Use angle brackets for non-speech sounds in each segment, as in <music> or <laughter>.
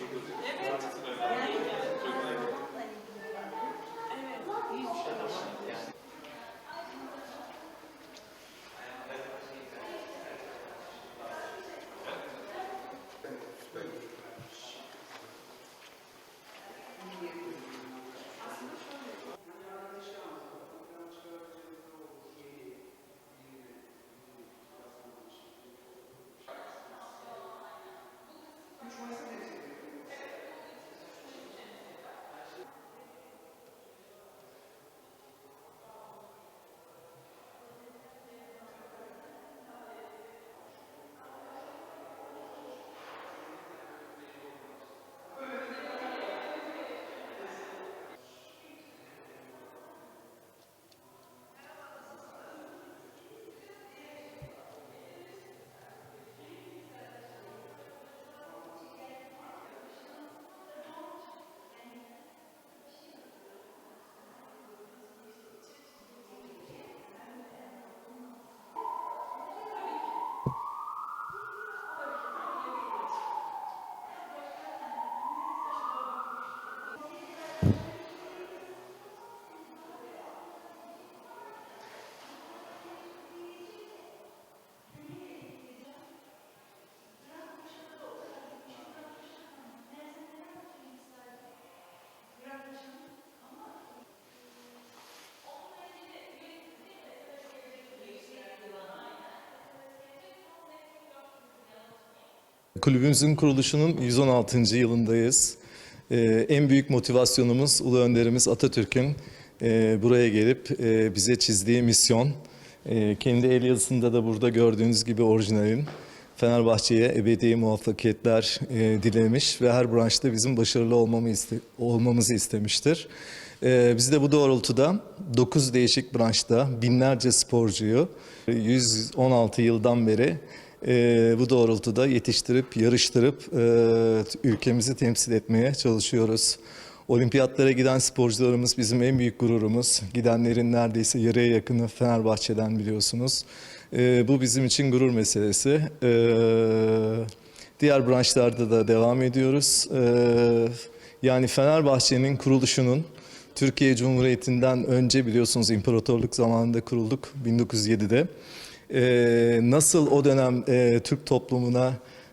teşekkür ederim. Kulübümüzün kuruluşunun 116. yılındayız. Ee, en büyük motivasyonumuz Ulu Önderimiz Atatürk'ün e, buraya gelip e, bize çizdiği misyon. E, kendi el yazısında da burada gördüğünüz gibi orijinalin Fenerbahçe'ye ebedi muvaffakiyetler e, dilemiş ve her branşta bizim başarılı olmamızı istemiştir. E, biz de bu doğrultuda 9 değişik branşta binlerce sporcuyu 116 yıldan beri e, bu doğrultuda yetiştirip, yarıştırıp e, ülkemizi temsil etmeye çalışıyoruz. Olimpiyatlara giden sporcularımız bizim en büyük gururumuz. Gidenlerin neredeyse yarıya yakını Fenerbahçe'den biliyorsunuz. E, bu bizim için gurur meselesi. E, diğer branşlarda da devam ediyoruz. E, yani Fenerbahçe'nin kuruluşunun Türkiye Cumhuriyeti'nden önce biliyorsunuz imparatorluk zamanında kurulduk 1907'de. Ee, nasıl o dönem e, Türk toplumuna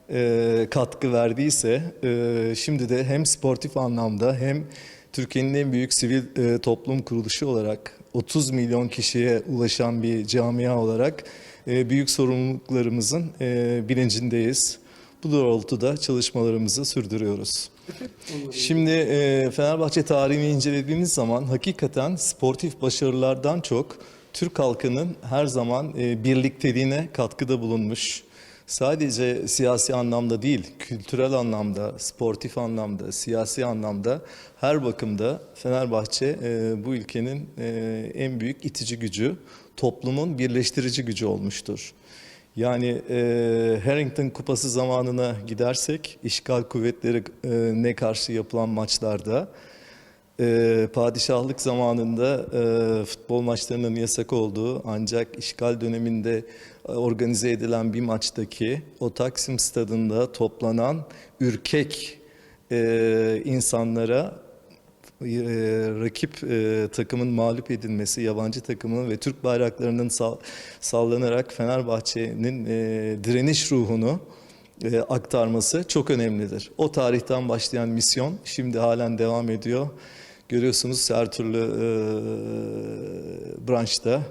e, katkı verdiyse e, şimdi de hem sportif anlamda hem Türkiye'nin en büyük sivil e, toplum kuruluşu olarak 30 milyon kişiye ulaşan bir camia olarak e, büyük sorumluluklarımızın e, bilincindeyiz. Bu doğrultuda çalışmalarımızı sürdürüyoruz. Şimdi e, Fenerbahçe tarihini incelediğimiz zaman hakikaten sportif başarılardan çok Türk halkının her zaman e, birlikteliğine katkıda bulunmuş. Sadece siyasi anlamda değil, kültürel anlamda, sportif anlamda, siyasi anlamda her bakımda Fenerbahçe e, bu ülkenin e, en büyük itici gücü, toplumun birleştirici gücü olmuştur. Yani e, Harrington Kupası zamanına gidersek işgal kuvvetleri e, ne karşı yapılan maçlarda e, padişahlık zamanında e, futbol maçlarının yasak olduğu ancak işgal döneminde e, organize edilen bir maçtaki o Taksim stadında toplanan ürkek e, insanlara e, rakip e, takımın mağlup edilmesi, yabancı takımın ve Türk bayraklarının sal- sallanarak Fenerbahçe'nin e, direniş ruhunu e, aktarması çok önemlidir. O tarihten başlayan misyon şimdi halen devam ediyor. Görüyorsunuz her türlü e, branşta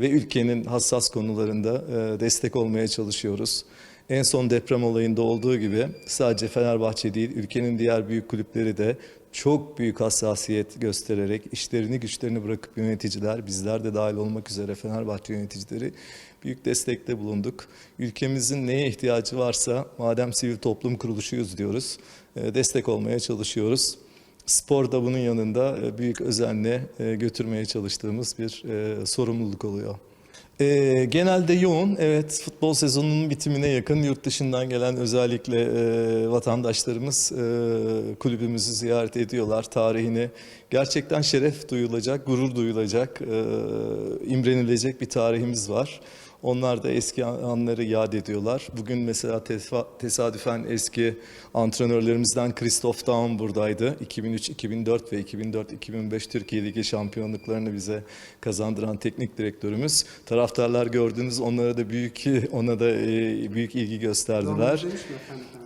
ve ülkenin hassas konularında e, destek olmaya çalışıyoruz. En son deprem olayında olduğu gibi sadece Fenerbahçe değil, ülkenin diğer büyük kulüpleri de çok büyük hassasiyet göstererek işlerini güçlerini bırakıp yöneticiler, bizler de dahil olmak üzere Fenerbahçe yöneticileri büyük destekte bulunduk. Ülkemizin neye ihtiyacı varsa madem sivil toplum kuruluşuyuz diyoruz, e, destek olmaya çalışıyoruz. Spor da bunun yanında e, büyük özenle e, götürmeye çalıştığımız bir e, sorumluluk oluyor. Genelde yoğun, evet futbol sezonunun bitimine yakın yurt dışından gelen özellikle vatandaşlarımız kulübümüzü ziyaret ediyorlar. Tarihini gerçekten şeref duyulacak, gurur duyulacak, imrenilecek bir tarihimiz var. Onlar da eski anları yad ediyorlar. Bugün mesela tesadüfen eski antrenörlerimizden Christoph Daum buradaydı. 2003, 2004 ve 2004-2005 Türkiye Ligi şampiyonluklarını bize kazandıran teknik direktörümüz. Taraftarlar gördünüz onlara da büyük <laughs> ona da e, büyük ilgi gösterdiler.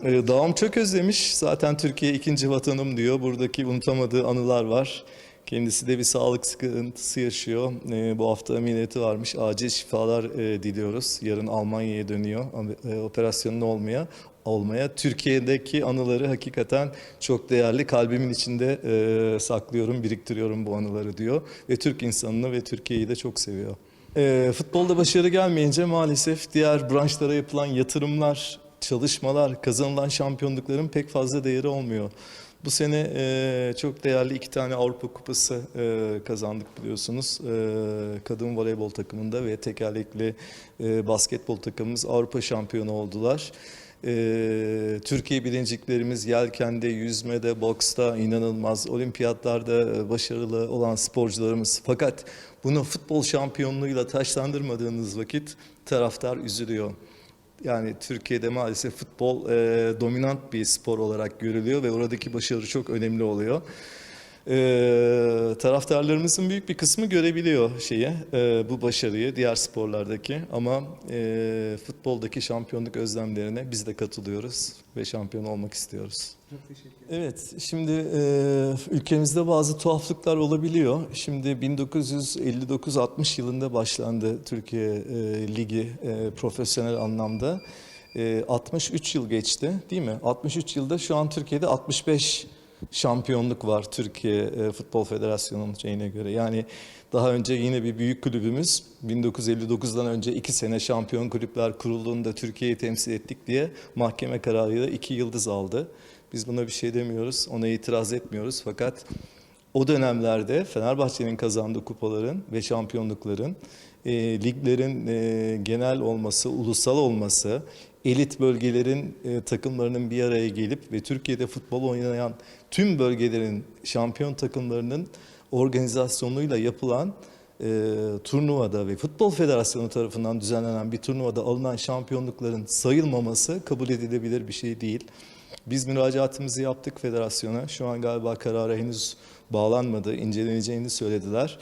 Ee, Dağım çok özlemiş. Zaten Türkiye ikinci vatanım diyor. Buradaki unutamadığı anılar var. Kendisi de bir sağlık sıkıntısı yaşıyor. Ee, bu hafta ameliyatı varmış. Acil şifalar e, diliyoruz. Yarın Almanya'ya dönüyor e, operasyonun olmaya. olmaya. Türkiye'deki anıları hakikaten çok değerli. Kalbimin içinde e, saklıyorum, biriktiriyorum bu anıları diyor. Ve Türk insanını ve Türkiye'yi de çok seviyor. E, futbolda başarı gelmeyince maalesef diğer branşlara yapılan yatırımlar, çalışmalar, kazanılan şampiyonlukların pek fazla değeri olmuyor. Bu sene e, çok değerli iki tane Avrupa Kupası e, kazandık biliyorsunuz. E, kadın voleybol takımında ve tekerlekli e, basketbol takımımız Avrupa şampiyonu oldular. E, Türkiye birinciliklerimiz yelkende, yüzmede, boksta inanılmaz. Olimpiyatlarda başarılı olan sporcularımız. Fakat bunu futbol şampiyonluğuyla taşlandırmadığınız vakit taraftar üzülüyor. Yani Türkiye'de maalesef futbol e, dominant bir spor olarak görülüyor ve oradaki başarı çok önemli oluyor. E, taraftarlarımızın büyük bir kısmı görebiliyor şeyi, e, bu başarıyı diğer sporlardaki ama e, futboldaki şampiyonluk özlemlerine biz de katılıyoruz ve şampiyon olmak istiyoruz. Çok teşekkür ederim. Evet, şimdi e, ülkemizde bazı tuhaflıklar olabiliyor. Şimdi 1959-60 yılında başlandı Türkiye e, Ligi e, profesyonel anlamda. E, 63 yıl geçti değil mi? 63 yılda şu an Türkiye'de 65 şampiyonluk var Türkiye e, Futbol Federasyonu'nun şeyine göre. Yani daha önce yine bir büyük kulübümüz 1959'dan önce iki sene şampiyon kulüpler kurulduğunda Türkiye'yi temsil ettik diye mahkeme kararıyla iki yıldız aldı. Biz buna bir şey demiyoruz, ona itiraz etmiyoruz. Fakat o dönemlerde Fenerbahçe'nin kazandığı kupaların ve şampiyonlukların, e, liglerin e, genel olması, ulusal olması, elit bölgelerin e, takımlarının bir araya gelip ve Türkiye'de futbol oynayan tüm bölgelerin şampiyon takımlarının organizasyonuyla yapılan e, turnuvada ve Futbol Federasyonu tarafından düzenlenen bir turnuvada alınan şampiyonlukların sayılmaması kabul edilebilir bir şey değil. Biz müracaatımızı yaptık federasyona. Şu an galiba karara henüz bağlanmadı. inceleneceğini söylediler.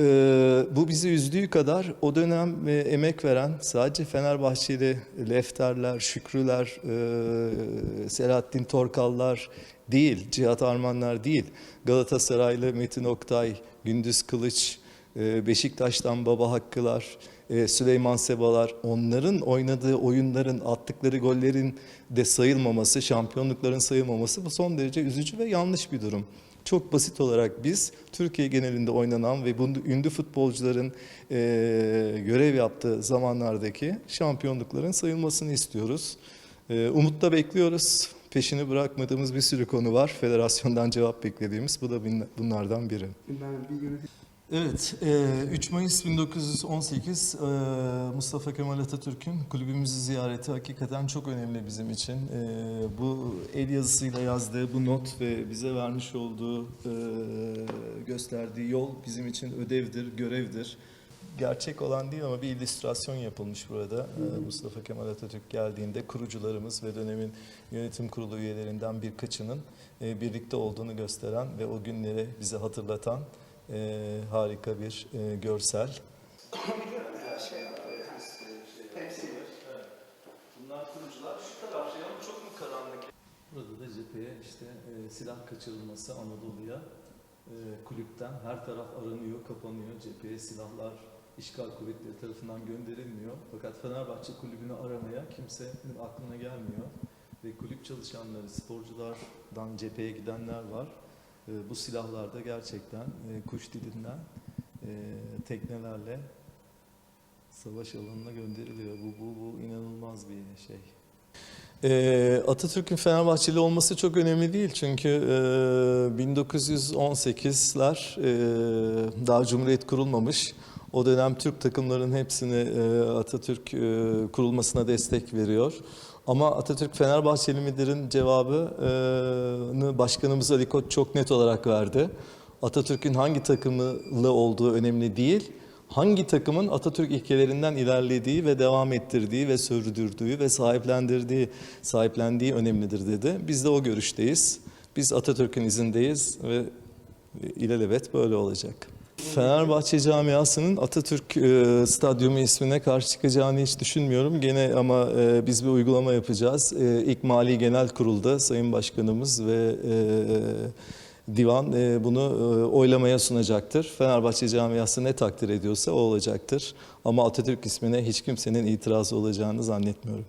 Ee, bu bizi üzdüğü kadar o dönem e, emek veren sadece Fenerbahçeli Lefterler, Şükrüler, e, Selahattin Torkallar değil, Cihat Armanlar değil. Galatasaraylı Metin Oktay, Gündüz Kılıç, e, Beşiktaş'tan Baba Hakkılar, e, Süleyman Sebalar onların oynadığı oyunların attıkları gollerin de sayılmaması, şampiyonlukların sayılmaması bu son derece üzücü ve yanlış bir durum. Çok basit olarak biz Türkiye genelinde oynanan ve bu ünlü futbolcuların e, görev yaptığı zamanlardaki şampiyonlukların sayılmasını istiyoruz. E, umutla bekliyoruz. Peşini bırakmadığımız bir sürü konu var. Federasyondan cevap beklediğimiz. Bu da bunlardan biri. Ben bir yönetim Evet, e, 3 Mayıs 1918 e, Mustafa Kemal Atatürk'ün kulübümüzü ziyareti hakikaten çok önemli bizim için. E, Bu el yazısıyla yazdığı bu not ve bize vermiş olduğu, e, gösterdiği yol bizim için ödevdir, görevdir. Gerçek olan değil ama bir illüstrasyon yapılmış burada. E, Mustafa Kemal Atatürk geldiğinde kurucularımız ve dönemin yönetim kurulu üyelerinden birkaçının e, birlikte olduğunu gösteren ve o günleri bize hatırlatan e, harika bir e, görsel. Bunlar kurucular. Şu taraf şey ama çok mu karanlık? Burada da cepheye işte e, silah kaçırılması Anadolu'ya e, kulüpten her taraf aranıyor, kapanıyor. Cepheye silahlar işgal kuvvetleri tarafından gönderilmiyor. Fakat Fenerbahçe kulübünü aramaya kimsenin aklına gelmiyor. Ve kulüp çalışanları, sporculardan cepheye gidenler var. E, bu silahlar da gerçekten e, kuş dilinden e, teknelerle savaş alanına gönderiliyor. Bu, bu, bu inanılmaz bir şey. Ee, Atatürk'ün Fenerbahçeli olması çok önemli değil çünkü e, 1918'ler e, daha Cumhuriyet kurulmamış. O dönem Türk takımlarının hepsini e, Atatürk e, kurulmasına destek veriyor. Ama Atatürk Fenerbahçeli midir'in cevabını Başkanımız Ali Koç çok net olarak verdi. Atatürk'ün hangi takımlı olduğu önemli değil. hangi takımın Atatürk ilkelerinden ilerlediği ve devam ettirdiği ve sürdürdüğü ve sahiplendirdiği, sahiplendiği önemlidir dedi. Biz de o görüşteyiz. Biz Atatürk'ün izindeyiz ve ilelebet böyle olacak. Fenerbahçe camiasının Atatürk e, Stadyumu ismine karşı çıkacağını hiç düşünmüyorum. Gene ama e, biz bir uygulama yapacağız. E, İlk Mali Genel Kurul'da Sayın Başkanımız ve e, divan e, bunu e, oylamaya sunacaktır. Fenerbahçe camiası ne takdir ediyorsa o olacaktır. Ama Atatürk ismine hiç kimsenin itirazı olacağını zannetmiyorum.